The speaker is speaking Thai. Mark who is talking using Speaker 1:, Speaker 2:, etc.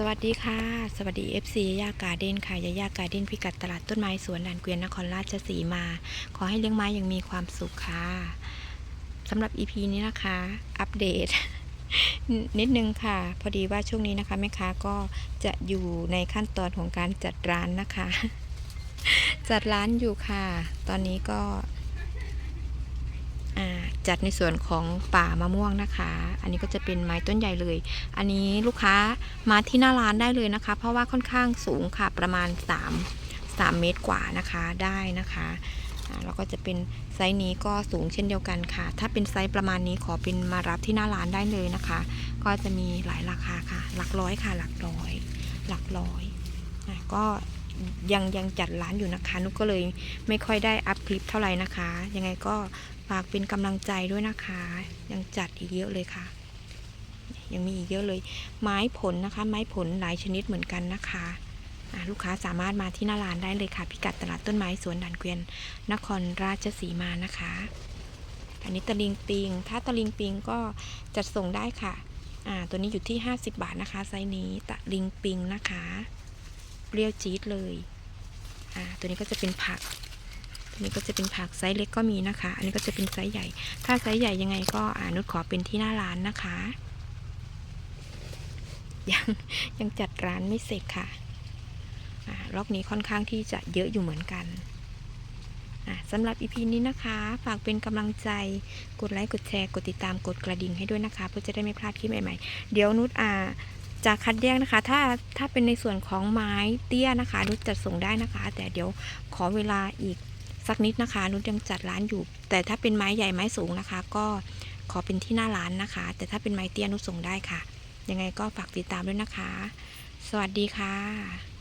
Speaker 1: สวัสดีค่ะ สวัสดี FC ยายาการ์เด้นค่ะยายาการ์เด้นพิกัดตลาดต้นไม้สวนด่านเกวียนนครราชสีมา ขอให้เลี้ยงไม้อย่างมีความสุขค่ะสำหรับ EP นี้นะคะ อัปเดต นิดนึงค่ะ พอดีว่าช่วงนี้นะคะแม่ค้าก็จะอยู่ในขั้นตอนของการจัดร้านนะคะ จัดร้านอยู่ค่ะ ตอนนี้ก็ อ่า จัดในส่วนของป่ามะม่วงนะคะ อันนี้ก็จะเป็นไม้ต้นใหญ่เลย อันนี้ลูกค้ามาที่หน้าร้านได้เลยนะคะ เพราะว่าค่อนข้างสูงค่ะประมาณ 3 3 เมตรกว่านะคะได้นะคะแล้วก็จะเป็นไซส์นี้ก็สูงเช่นเดียวกันค่ะ ถ้าเป็นไซส์ประมาณนี้ขอเป็นมารับที่หน้าร้านได้เลยนะคะ ก็จะมีหลายราคาค่ะ หลักร้อยค่ะ หลักร้อย หลักร้อยก็ ยังยังจัดร้านอยู่นะคะนุกก็เลยไม่ค่อยได้อัพคลิปเท่าไหร่นะคะ ยังไงก็ฝากเป็นกำลังใจด้วยนะคะ ยังจัดอีกเยอะเลยค่ะ ยังมีอีกเยอะเลย ไม้ผลนะคะ ไม้ผลหลายชนิดเหมือนกันนะคะลูกค้าสามารถมาที่หน้าร้านได้เลยค่ะ พิกัดตลาดต้นไม้สวนด่านเกวียน นครราชสีมานะคะ อันนี้ตะลิงปิง ถ้าตะลิงปิงก็จัดส่งได้ค่ะอ่าตัวนี้อยู่ที่ 50 บาทนะคะ ไซส์นี้ตะลิงปิงนะคะ เปรี้ยวจี๊ดเลย อ่า ตัวนี้ก็จะเป็นผัก ตัวนี้ก็จะเป็นผักไซส์เล็กก็มีนะคะ อันนี้ก็จะเป็นไซส์ใหญ่ ถ้าไซส์ใหญ่ยังไงก็อ่านุชขอเป็นที่หน้าร้านนะคะ ยังยังจัดร้านไม่เสร็จค่ะ อ่ารอบนี้ค่อนข้างที่จะเยอะอยู่เหมือนกันสำหรับอีพีนี้นะคะ ฝากเป็นกำลังใจ กดไลค์ กดแชร์ กดติดตาม กดกระดิ่งให้ด้วยนะคะ เพื่อจะได้ไม่พลาดคลิปใหม่ๆ เดี๋ยวนุชอ่า จะคัดแยกนะคะ ถ้าถ้าเป็นในส่วนของไม้เตี้ยนะคะนุชจัดส่งได้นะคะ แต่เดี๋ยวขอเวลาอีกสักนิดนะคะนุชยังจัดร้านอยู่ แต่ถ้าเป็นไม้ใหญ่ไม้สูงนะคะ ก็ขอเป็นที่หน้าร้านนะคะ แต่ถ้าเป็นไม้เตี้ยนุชส่งได้ค่ะ ยังไงก็ฝากติดตามด้วยนะคะ สวัสดีค่ะ